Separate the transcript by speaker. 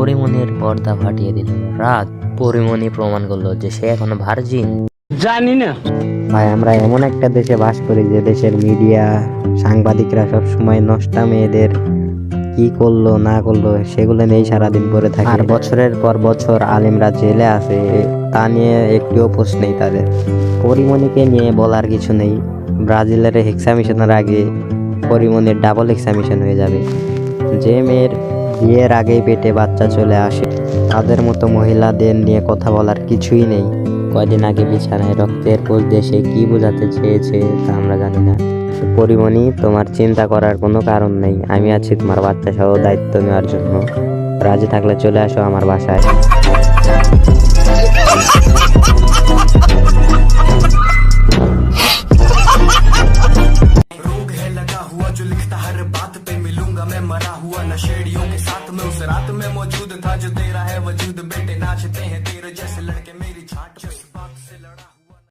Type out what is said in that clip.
Speaker 1: পরিমণির পর্দা ফাটিয়ে দিল। রাত পরিমণি প্রমাণ করল যে সে এখনও ভার্জিন।
Speaker 2: জানি না।
Speaker 3: ভাই আমরা এমন একটা দেশে বাস করি যে দেশের মিডিয়া সাংবাদিকরা সব সময় নষ্টা মেয়েদের কি করল না করল সেগুলো নিয়েই সারাদিন পরে থাকে। আর বছরের পর বছর আলিমরা জেলে আছে তা নিয়ে একটিও পোস্ট নেই তাদের। পরিমণিকে নিয়ে বলার কিছু নেই। ব্রাজিলের এক্সামিশনের আগে পরিমণির ডাবল এক্সামিশন হয়ে যাবে। যে মেয়ের বিয়ের আগেই পেটে বাচ্চা চলে আসে তাদের মতো মহিলাদের নিয়ে কথা বলার কিছুই নেই কয়দিন আগে বিছানায় রক্তের পোষ দিয়ে সে কি বোঝাতে চেয়েছে তা আমরা জানি না পরিমণি তোমার চিন্তা করার কোনো কারণ নেই আমি আছি তোমার বাচ্চা সহ দায়িত্ব নেওয়ার জন্য রাজি থাকলে চলে আসো আমার বাসায়
Speaker 4: रोग है लगा हुआ जो लिखता हर बात पे मिलूंगा मैं मरा हुआ नशेड़ियों के साथ में उस रात में मौजूद था जो तेरा है वजूद।